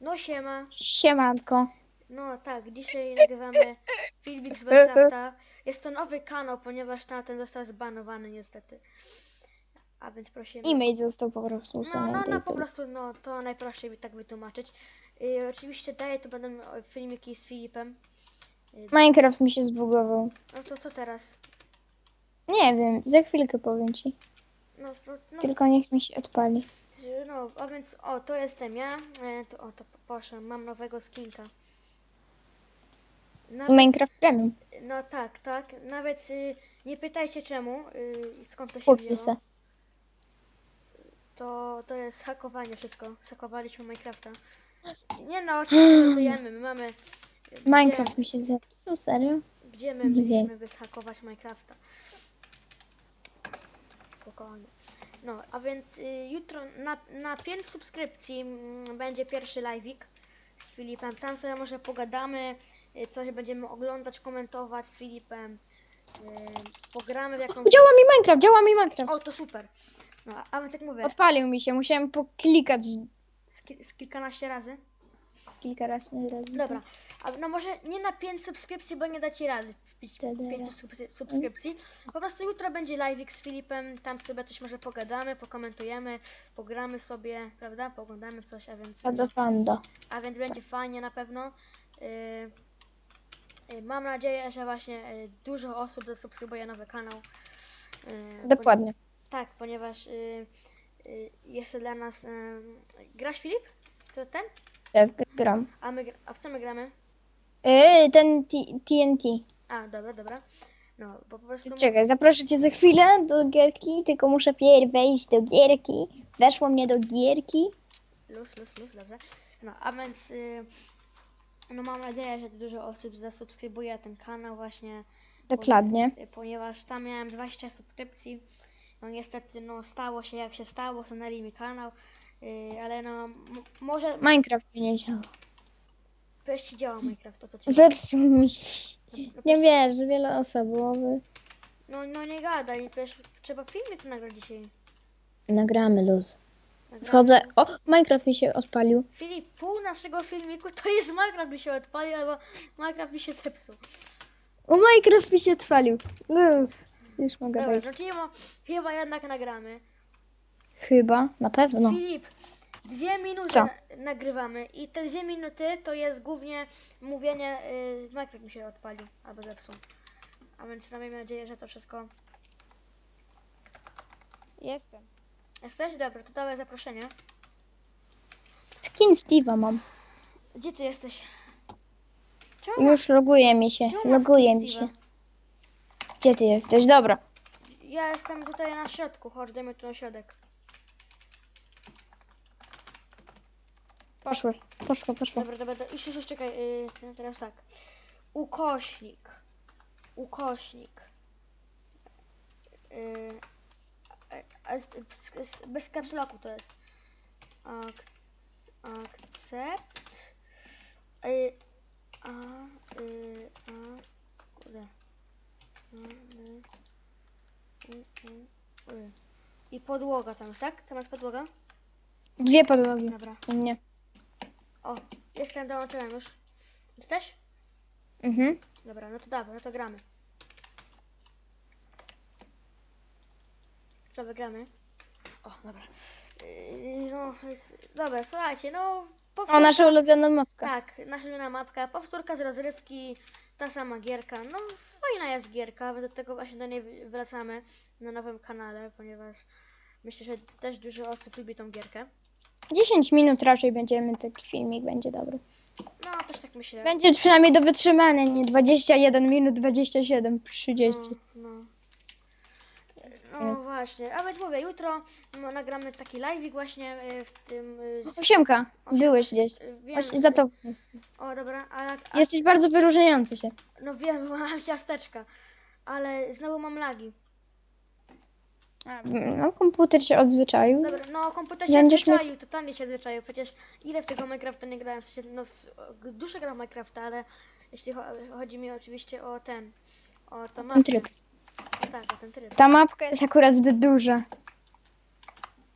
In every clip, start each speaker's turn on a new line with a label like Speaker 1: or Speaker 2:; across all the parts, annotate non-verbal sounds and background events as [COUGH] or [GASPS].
Speaker 1: No siema.
Speaker 2: Siemanko.
Speaker 1: No tak, dzisiaj [LAUGHS] nagrywamy filmik z Minecrafta. Jest to nowy kanał, ponieważ tamten został zbanowany niestety. A więc prosimy.
Speaker 2: E-mail został po prostu
Speaker 1: No,
Speaker 2: usunięty.
Speaker 1: no, no
Speaker 2: i
Speaker 1: po
Speaker 2: tyle.
Speaker 1: prostu, no to najprościej mi tak wytłumaczyć. Y, oczywiście daję to będą filmiki z Filipem. Y,
Speaker 2: Minecraft mi się zbugował.
Speaker 1: no to co teraz?
Speaker 2: Nie wiem, za chwilkę powiem ci.
Speaker 1: No, to- no,
Speaker 2: Tylko niech mi się odpali.
Speaker 1: No a więc, o, to jestem ja. E, to, o, to proszę, mam nowego skinka. Nawet,
Speaker 2: Minecraft Premium.
Speaker 1: no tak, tak. Nawet y, nie pytajcie czemu y, skąd to się
Speaker 2: Kupię
Speaker 1: wzięło.
Speaker 2: se.
Speaker 1: To, to jest hakowanie wszystko. Hakowaliśmy Minecrafta. Nie no, oczywiście. [GASPS] My mamy.
Speaker 2: Minecraft mi się zepsuł, serio?
Speaker 1: Gdzie, my
Speaker 2: Nie
Speaker 1: mieliśmy wyshakować Minecrafta? Spokojnie. No, a więc y, jutro na, na 5 subskrypcji mm, będzie pierwszy live'ik z Filipem. Tam sobie może pogadamy, y, coś będziemy oglądać, komentować z Filipem. Y, pogramy w jakąś...
Speaker 2: Działa mi Minecraft, działa mi Minecraft.
Speaker 1: O, to super. No, a- więc jak mówię,
Speaker 2: Odpalił mi się, musiałem poklikać
Speaker 1: z, ki- z kilkanaście razy.
Speaker 2: Z kilka razy. razy.
Speaker 1: Dobra, a no może nie na 5 subskrypcji, bo nie dacie rady wbić
Speaker 2: Dobra.
Speaker 1: 5 subskrypcji. Po prostu jutro będzie live z Filipem, tam sobie coś może pogadamy, pokomentujemy, pogramy sobie, prawda? Poglądamy coś, a więc,
Speaker 2: Bardzo fanda.
Speaker 1: a więc będzie fajnie na pewno. Yy, yy, mam nadzieję, że właśnie yy, dużo osób zasubskrybuje nowy kanał. Yy,
Speaker 2: Dokładnie.
Speaker 1: Tak, ponieważ yy, yy, jest to dla nas... Yy, grasz Filip? Co ten?
Speaker 2: Tak, gram.
Speaker 1: A, my, a w co my gramy?
Speaker 2: Yy, ten T- TNT.
Speaker 1: A, dobra, dobra. No, bo po prostu...
Speaker 2: Czekaj, zaproszę cię za chwilę do gierki, tylko muszę pierw wejść do gierki. Weszło mnie do gierki.
Speaker 1: Luz, luz, luz, dobrze. No, a więc... Y, no mam nadzieję, że dużo osób zasubskrybuje ten kanał właśnie.
Speaker 2: Dokładnie.
Speaker 1: y, Ponieważ tam miałem 20 subskrypcji. No niestety, no stało się jak się stało, usunęli mi kanał. Y, ale no, może...
Speaker 2: Minecraft mi nie działa.
Speaker 1: Wiesz, ci działa Minecraft, to co ci...
Speaker 2: Zepsuł mi się.
Speaker 1: No,
Speaker 2: Nie wiesz, wieloosobowy.
Speaker 1: No, no nie gadaj, wiesz, trzeba filmik nagrać dzisiaj.
Speaker 2: Nagramy luz.
Speaker 1: Nagramy.
Speaker 2: Wchodzę. O, Minecraft mi się odpalił.
Speaker 1: Filip, pół naszego filmiku to jest Minecraft mi się odpalił, albo Minecraft mi się zepsuł.
Speaker 2: O, Minecraft mi się odpalił. Luz. Już mogę
Speaker 1: Dobra, no mo- chyba jednak nagramy.
Speaker 2: Chyba, na pewno.
Speaker 1: Filip, dwie minuty
Speaker 2: Co?
Speaker 1: na- nagrywamy i te dwie minuty to jest głównie mówienie, yy, Minecraft mi się odpalił albo zepsuł. A więc no, miejmy nadzieję, że to wszystko...
Speaker 2: Jestem.
Speaker 1: Jesteś? Dobra, to dawaj zaproszenie.
Speaker 2: Skin Steve'a mam.
Speaker 1: Gdzie ty jesteś? Czemu
Speaker 2: Już loguje mi się.
Speaker 1: Czemu masz
Speaker 2: Loguje mi się.
Speaker 1: Steve'a?
Speaker 2: Gdzie ty jesteś? Dobra.
Speaker 1: Ja jestem tutaj na środku, chodź, dajmy tu na środek.
Speaker 2: Poszło, poszło, poszło.
Speaker 1: Dobra, dobra, dobra. Już, już, już, czekaj, yy, teraz tak. Ukośnik. Ukośnik. Yy, a, a, bez, locku to jest. Ak, akcept. Yy, a, yy, a, kurde. Y. I podłoga tam jest, tak? Tam jest podłoga?
Speaker 2: Dwie podłogi.
Speaker 1: Dobra.
Speaker 2: U mnie.
Speaker 1: O, jestem, dołączyłem już. Jesteś?
Speaker 2: Mhm.
Speaker 1: Dobra, no to dawaj, no to gramy. Co wygramy? O, dobra. Yy, no, jest... dobra, słuchajcie, no...
Speaker 2: O, nasza ulubiona mapka.
Speaker 1: Tak, nasza ulubiona mapka, powtórka z rozrywki, ta sama gierka. No, fajna jest gierka, do tego właśnie do niej wracamy na nowym kanale, ponieważ myślę, że też dużo osób lubi tą gierkę.
Speaker 2: 10 minut raczej będziemy, taki filmik będzie dobry.
Speaker 1: No, też tak myślę.
Speaker 2: Będzie przynajmniej do wytrzymania, nie 21 minut, 27, 30.
Speaker 1: No, no. No właśnie, a więc mówię, jutro no, nagramy taki live właśnie y, w tym. y, z-
Speaker 2: Osiemka, byłeś gdzieś.
Speaker 1: y, Wiem,
Speaker 2: Właśnie za to jestem.
Speaker 1: O, dobra, ale. A,
Speaker 2: Jesteś bardzo wyróżniający się.
Speaker 1: no wiem, [LAUGHS] mam ciasteczka, ale znowu mam lagi.
Speaker 2: No, komputer się odzwyczaił.
Speaker 1: Dobra, no komputer się
Speaker 2: Będziesz
Speaker 1: zwyczaił, totalnie się zwyczaił. Przecież ile w tego Minecrafta nie grałem? W sensie, no, w, o, dużo gram w Minecrafta, ale jeśli cho chodzi mi oczywiście o ten. O to
Speaker 2: ten tryb.
Speaker 1: Tak, o ten tryb.
Speaker 2: Ta mapka jest akurat zbyt duża.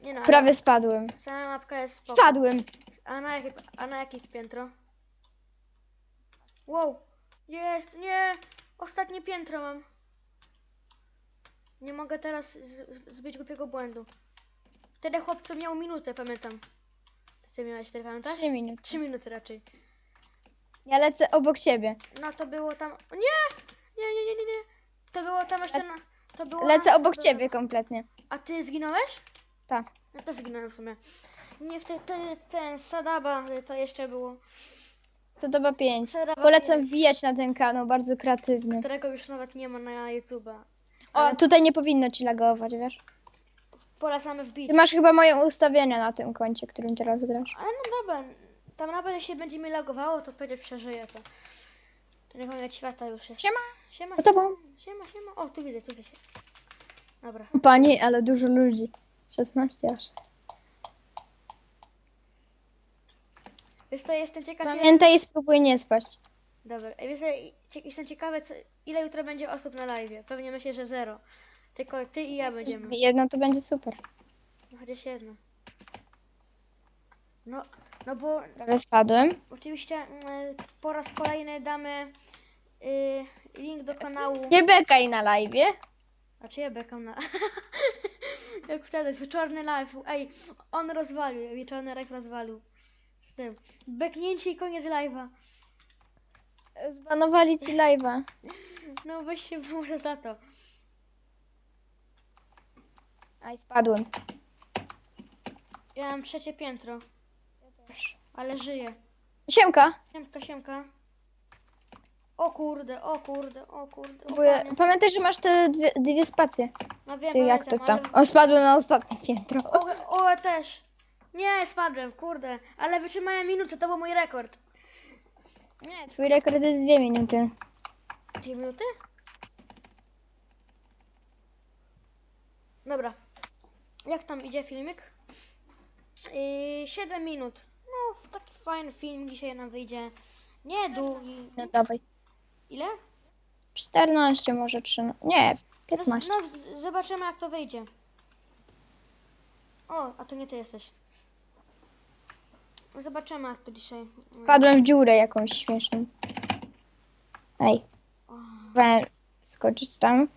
Speaker 1: Nie no, ale
Speaker 2: Prawie spadłem.
Speaker 1: sama mapka jest spoko.
Speaker 2: Spadłem.
Speaker 1: A na jakie, a na jakie piętro? Wow, jest, nie! Ostatnie piętro mam. Nie mogę teraz zbyć głupiego błędu. Wtedy chłopco miał minutę, pamiętam. Ty miałeś wtedy, pamiętasz?
Speaker 2: Trzy minuty.
Speaker 1: Trzy minuty raczej.
Speaker 2: Ja lecę obok ciebie.
Speaker 1: No to było tam. O, nie! Nie, nie, nie, nie, nie. To było tam jeszcze na. To było
Speaker 2: Lecę obok ciebie kompletnie.
Speaker 1: A ty zginąłeś?
Speaker 2: Tak.
Speaker 1: No to zginąłem w sumie. Nie, wtedy ten, ten Sadaba to jeszcze było.
Speaker 2: Ma pięć.
Speaker 1: Sadaba,
Speaker 2: Polecam wbijać na ten kanał, bardzo kreatywny.
Speaker 1: którego już nawet nie ma na YouTube'a.
Speaker 2: O, tutaj nie powinno ci lagować, wiesz?
Speaker 1: Polecamy wbić.
Speaker 2: Ty masz chyba moje ustawienia na tym koncie, którym teraz grasz.
Speaker 1: Ale no dobra, tam nawet jeśli będzie mi lagowało, to pewnie przeżyję to. Nie koniec świata już jest.
Speaker 2: Siema.
Speaker 1: Siema,
Speaker 2: tobą.
Speaker 1: siema, siema. O, tu widzę, tu coś. Dobra.
Speaker 2: Pani, ale dużo ludzi. 16 aż.
Speaker 1: Wiesz co, jestem ciekaw.
Speaker 2: Pamiętaj i spróbuj nie spać.
Speaker 1: Dobra, wiesz cie- jestem ciekawy, co, ile jutro będzie osób na live. Pewnie myślę, że zero. Tylko ty i ja będziemy.
Speaker 2: Jedno to będzie super.
Speaker 1: No, chociaż jedno. No, no bo
Speaker 2: Prawie spadłem.
Speaker 1: oczywiście mm, po raz kolejny damy y, link do kanału.
Speaker 2: Nie bekaj na live.
Speaker 1: A czy ja bekam na... [LAUGHS] Jak wtedy, wieczorny live. Ej, on rozwalił, wieczorny live rozwalił. Z tym. Beknięcie i koniec live'a.
Speaker 2: Zbanowali ci live'a. [LAUGHS]
Speaker 1: No weź się może za to.
Speaker 2: Aj, spadłem.
Speaker 1: Ja mam trzecie piętro, ale żyję.
Speaker 2: Siemka.
Speaker 1: Siemka, siemka. O kurde, o kurde, o kurde. o
Speaker 2: Próbuję...
Speaker 1: panie.
Speaker 2: Pamiętaj, że masz te dwie, dwie spacje.
Speaker 1: No wiem,
Speaker 2: Czy jak to
Speaker 1: pamiętam,
Speaker 2: tam?
Speaker 1: ale-
Speaker 2: O, spadłem na ostatnie piętro.
Speaker 1: O, o, ja też. Nie, spadłem, kurde. Ale wytrzymałem minutę, to był mój rekord.
Speaker 2: Nie, twój rekord jest dwie minuty.
Speaker 1: Dwie minuty? Dobra. Jak tam idzie filmik? Yy, 7 minut. No, taki fajny film dzisiaj nam wyjdzie. Nie długi.
Speaker 2: No dawaj.
Speaker 1: Ile?
Speaker 2: 14 może 13. Nie,
Speaker 1: No,
Speaker 2: 15.
Speaker 1: no z- zobaczymy jak to wyjdzie. O, a to nie ty jesteś. Zobaczymy jak to dzisiaj. mm,
Speaker 2: Spadłem w dziurę jakąś śmieszną. Ej, próbowałem skoczyć tam.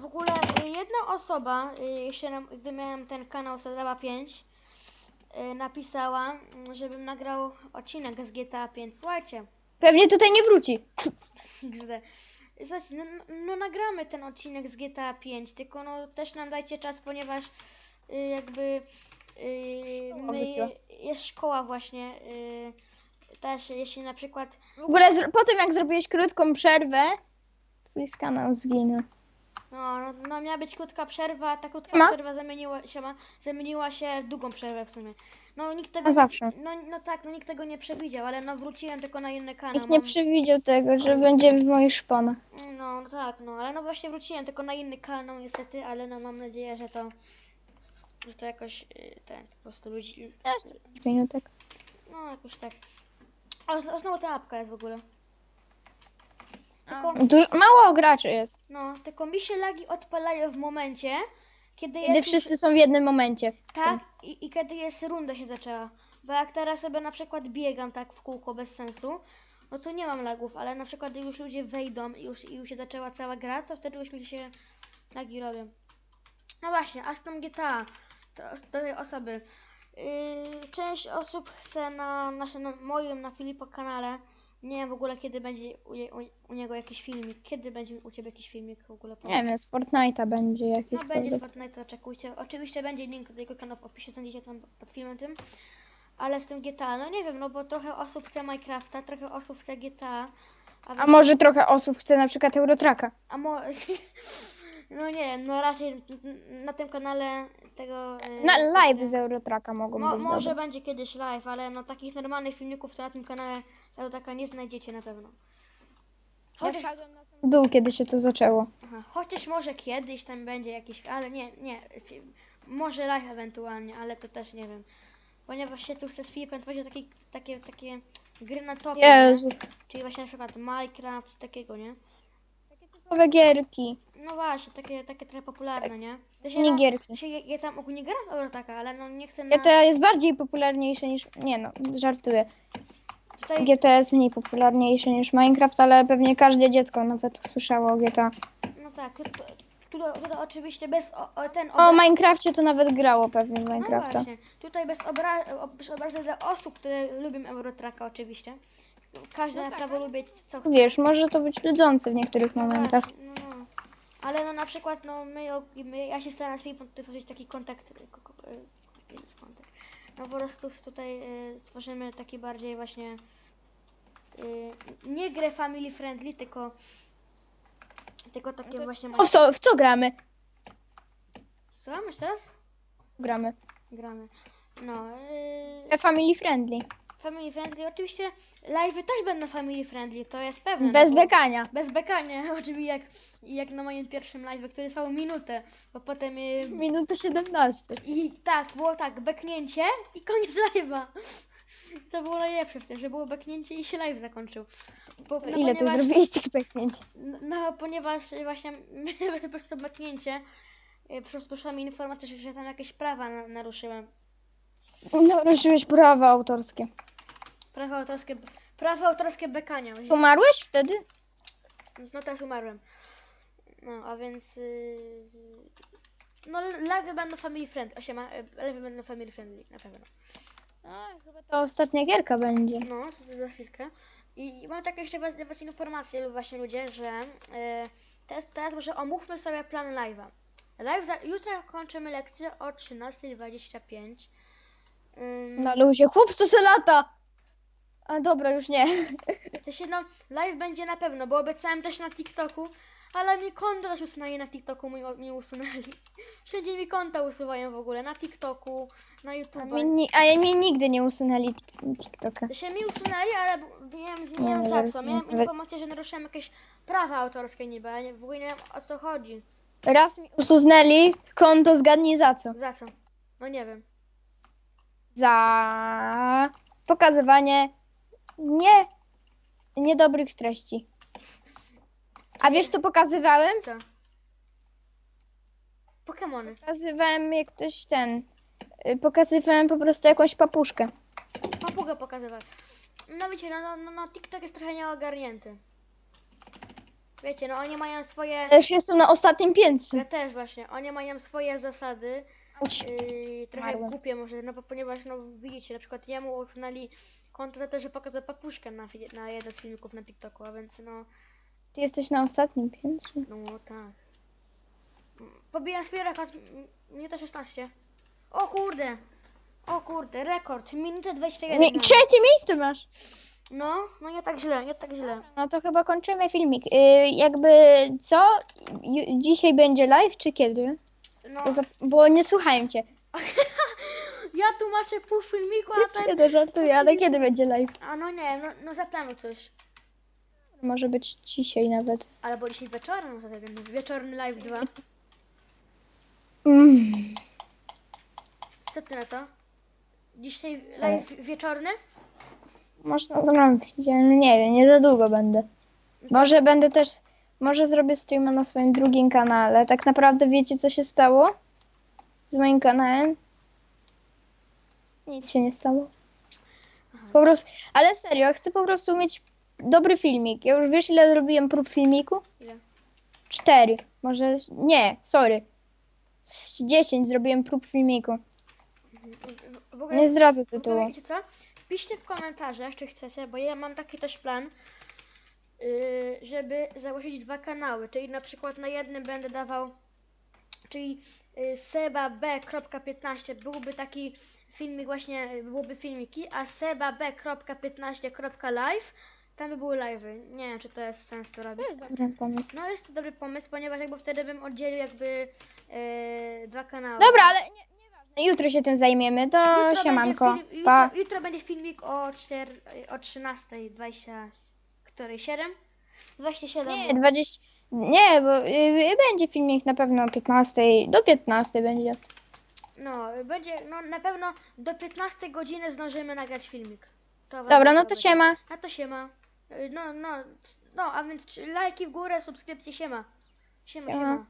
Speaker 1: W ogóle y, jedna osoba, y, jeszcze nam, gdy miałem ten kanał Sadaba 5, y, napisała, mm, żebym nagrał odcinek z GTA 5. Słuchajcie,
Speaker 2: Pewnie tutaj nie wróci. [LAUGHS]
Speaker 1: XD. Słuchajcie, no, no, no nagramy ten odcinek z GTA 5, tylko no też nam dajcie czas, ponieważ y, jakby y,
Speaker 2: Szkoła
Speaker 1: my,
Speaker 2: wróciła.
Speaker 1: jest szkoła właśnie, y, też jeśli na przykład
Speaker 2: W ogóle zro- po tym jak zrobiłeś krótką przerwę, twój kanał zginął.
Speaker 1: No, no, no miała być krótka przerwa, a ta krótka
Speaker 2: Siema.
Speaker 1: przerwa zamieniła się, ma, zamieniła się w długą przerwę w sumie. No nikt tego
Speaker 2: A zawsze.
Speaker 1: No, no tak, no nikt tego nie przewidział, ale no wróciłem tylko na inny kanał.
Speaker 2: Nikt nie
Speaker 1: mam-
Speaker 2: przewidział tego, że będziemy w moich szponach.
Speaker 1: No no tak, no ale no właśnie wróciłem tylko na inny kanał niestety, ale no mam nadzieję, że to że to jakoś y, ten po prostu ludzi.
Speaker 2: Jeszcze minutek.
Speaker 1: No jakoś tak. O, zn- o znowu ta apka jest w ogóle. Tylko,
Speaker 2: Dużo, mało graczy jest.
Speaker 1: no, tylko mi się lagi odpalają w momencie, kiedy
Speaker 2: Kiedy
Speaker 1: jest już-
Speaker 2: wszyscy są w jednym momencie.
Speaker 1: Tak, i, i kiedy jest runda się zaczęła. Bo jak teraz sobie na przykład biegam tak w kółko bez sensu, no to nie mam lagów, ale na przykład gdy już ludzie wejdą i już, i już się zaczęła cała gra, to wtedy już mi się lagi robią. No właśnie, a z tą GTA, do tej osoby. Yy, część osób chce na, naszym, na moim, na Filipa kanale, nie wiem w ogóle kiedy będzie u, u, u niego jakiś filmik, kiedy będzie u Ciebie jakiś filmik w ogóle.
Speaker 2: Nie wiem, z Fortnite'a będzie jakiś.
Speaker 1: No będzie z
Speaker 2: pewnie.
Speaker 1: Fortnite, to oczekujcie. Oczywiście będzie link do jego kanału w opisie, znajdziecie tam pod filmem tym. Ale z tym GTA, no nie wiem, no bo trochę osób chce Minecrafta, trochę osób chce GTA.
Speaker 2: A
Speaker 1: więc-
Speaker 2: może trochę osób chce na przykład Eurotraka.
Speaker 1: A mo... [LAUGHS] No nie wiem, no raczej na tym kanale tego... yy,
Speaker 2: Na live z Eurotraka mogą
Speaker 1: Mo,
Speaker 2: być
Speaker 1: może
Speaker 2: dobre.
Speaker 1: będzie kiedyś live, ale no takich normalnych filmików to na tym kanale taka nie znajdziecie na pewno.
Speaker 2: Ja
Speaker 1: Chociaż,
Speaker 2: spadłem na sam dół, kiedy się to zaczęło.
Speaker 1: aha, chociaż może kiedyś tam będzie jakiś, ale nie, nie, może live ewentualnie, ale to też nie wiem. Ponieważ się tu chcę z Filipem tworzyć takie, takie, takie gry na topie, nie?
Speaker 2: Jezu.
Speaker 1: czyli właśnie na przykład Minecraft, coś takiego, nie?
Speaker 2: Nowe gierki.
Speaker 1: No właśnie, takie, takie trochę popularne, nie? Ja się,
Speaker 2: Nie
Speaker 1: no,
Speaker 2: gierki.
Speaker 1: ja, się, ja, ja tam ogólnie gram w Eurotaka, ale no nie chcę na...
Speaker 2: GTA jest bardziej popularniejsze niż... Nie no, żartuję.
Speaker 1: Tutaj,
Speaker 2: GTA jest mniej popularniejsze niż Minecraft, ale pewnie każde dziecko nawet słyszało o GTA.
Speaker 1: no tak, tu, tu, tu oczywiście bez o, o, ten...
Speaker 2: O Minecrafcie to nawet grało pewnie w
Speaker 1: No
Speaker 2: Minecrafta.
Speaker 1: właśnie, tutaj bez, obra- o- bez obrazy dla osób, które lubią Eurotraka oczywiście. Każdy
Speaker 2: No
Speaker 1: ma
Speaker 2: tak,
Speaker 1: prawo
Speaker 2: ale-
Speaker 1: lubić co chce.
Speaker 2: Wiesz, może to być nudzące w niektórych
Speaker 1: No
Speaker 2: momentach.
Speaker 1: właśnie, no, no. Ale no na przykład no my, my ja się staram na tworzyć taki kontakt, ko- ko- y, jest kontakt. No po prostu tutaj y, tworzymy taki bardziej właśnie y, nie grę family friendly, tylko tylko takie właśnie
Speaker 2: O, w co, w co gramy?
Speaker 1: Co? Jeszcze raz?
Speaker 2: Gramy.
Speaker 1: Gramy. No, y,
Speaker 2: E, Family friendly.
Speaker 1: Family friendly. Oczywiście live'y też będą family friendly, to jest pewne. no
Speaker 2: Bez
Speaker 1: bo-
Speaker 2: bekania.
Speaker 1: Bez bekania, [LAUGHS] oczywiście jak, jak na moim pierwszym live, który trwał minutę, bo potem y,
Speaker 2: Minutę 17.
Speaker 1: i tak, było tak, beknięcie i koniec live'a. [LAUGHS] To było najlepsze w tym, że było beknięcie i się live zakończył. Bo, no,
Speaker 2: Ile ty
Speaker 1: ponieważ,
Speaker 2: zrobiłeś tych beknięć?
Speaker 1: No, no, ponieważ właśnie [LAUGHS] po prostu beknięcie, y, po prostu poszła mi informacja, że, że tam jakieś prawa na, naruszyłem.
Speaker 2: No, ruszyłeś prawa autorskie.
Speaker 1: Prawa autorskie, prawa autorskie bekania.
Speaker 2: Umarłeś wtedy?
Speaker 1: No teraz umarłem. No, a więc. Yy... No, live będą family friendly. Osiema, live będą family friendly, na pewno.
Speaker 2: A, chyba to ostatnia gierka będzie.
Speaker 1: No, to za chwilkę. I mam takie jeszcze was- was informacje, lub właśnie ludzie, że yy, teraz, teraz może omówmy sobie plan live'a. Live za, jutro kończymy lekcję o 13.25. Ym,
Speaker 2: Na luzie. Chłopcu se lata! A dobra, już nie. [LAUGHS]
Speaker 1: W sensie, no, live będzie na pewno, bo obiecałem też na TikToku, ale mi konto też usunęli na TikToku, mi, mi usunęli. [LAUGHS] Wszędzie mi konta usuwają w ogóle, na TikToku, na
Speaker 2: A,
Speaker 1: YouTube.
Speaker 2: mi, ni- a ja mi nigdy nie usunęli tik- TikToka.
Speaker 1: To się mi usunęli, ale b- nie wiem, nie wiem za co. Miałem informację, że naruszyłem jakieś prawa autorskie niby, ale nie- w ogóle nie wiem o co chodzi.
Speaker 2: Raz mi usunęli konto, zgadnij za co.
Speaker 1: Za co? No nie wiem.
Speaker 2: Za pokazywanie nie niedobrych treści. A wiesz co pokazywałem?
Speaker 1: Co? Pokemony.
Speaker 2: Pokazywałem jak ktoś ten. y, Pokazywałem po prostu jakąś papuszkę.
Speaker 1: Papugę pokazywać. No wiecie, no, no, no, no TikTok jest trochę nieogarnięty. Wiecie, no oni mają swoje...
Speaker 2: Też jestem na ostatnim piętrze.
Speaker 1: Ja też właśnie. Oni mają swoje zasady. Yy, trochę
Speaker 2: Umarłem.
Speaker 1: głupie może, no bo ponieważ no widzicie, na przykład jemu usunęli to, że pokazał papuszkę na, fi- na jeden z filmików na TikToku, a więc no,
Speaker 2: Ty jesteś na ostatnim piętrze.
Speaker 1: no tak. Pobijam swój rekord, m- minuta 16. O kurde! O kurde, rekord, minutę 21.
Speaker 2: Nie,
Speaker 1: miałem.
Speaker 2: trzecie miejsce masz.
Speaker 1: No, no nie tak źle, nie tak źle.
Speaker 2: No to chyba kończymy filmik. Y, jakby co? Ju- dzisiaj będzie live czy kiedy?
Speaker 1: No,
Speaker 2: Bo, zap- bo nie słuchałem cię. [LAUGHS]
Speaker 1: ja tłumaczę pół filmiku, a ten...
Speaker 2: Kiedy żartuję, ale kiedy będzie live?
Speaker 1: A no nie wiem, no, no zaplanuj coś.
Speaker 2: Może być dzisiaj nawet.
Speaker 1: Albo dzisiaj wieczorem, może tak wiem, wieczorny live 2.
Speaker 2: Mm.
Speaker 1: Co ty na to? Dzisiaj live wieczorny?
Speaker 2: Można zrobić, ale nie wiem, nie za długo będę. Może będę też, może zrobię streama na swoim drugim kanale. Tak naprawdę wiecie co się stało z moim kanałem? Nic się nie stało. Po prostu, ale serio, ja chcę po prostu mieć dobry filmik. Ja już wiesz ile zrobiłem prób filmiku?
Speaker 1: Ile?
Speaker 2: Cztery. Może, nie, sorry. Z dziesięć zrobiłem prób filmiku.
Speaker 1: W ogóle,
Speaker 2: Nie zdradzę
Speaker 1: w ogóle
Speaker 2: tytułu.
Speaker 1: wiecie co? Wpiszcie w komentarzach, czy chcecie, bo ja mam taki też plan, yy, żeby założyć dwa kanały, czyli na przykład na jednym będę dawał, czyli yy, seba b.15 byłby taki filmik właśnie, byłoby filmiki, a seba b.15.live tam by były live'y. Nie wiem, czy to jest sens to robić.
Speaker 2: Dobry pomysł.
Speaker 1: No jest to dobry pomysł, ponieważ jakby wtedy bym oddzielił jakby yy, dwa kanały.
Speaker 2: Dobra, ale nie, nieważne. Jutro się tym zajmiemy. To
Speaker 1: Jutro
Speaker 2: siemanko.
Speaker 1: Będzie film,
Speaker 2: Pa.
Speaker 1: jutro, jutro będzie filmik o, 4, o 13.20, której 7? 27.
Speaker 2: Nie, 20. Nie, bo y, będzie filmik na pewno o 15. Do 15 będzie.
Speaker 1: No, będzie, no na pewno do 15 godziny zdążymy nagrać filmik. To wam
Speaker 2: Dobra, no to
Speaker 1: powiedzieć.
Speaker 2: siema.
Speaker 1: A to się ma. Y, No, no, no, a więc lajki w górę, subskrypcje, siema. Siema,
Speaker 2: Siema.
Speaker 1: siema.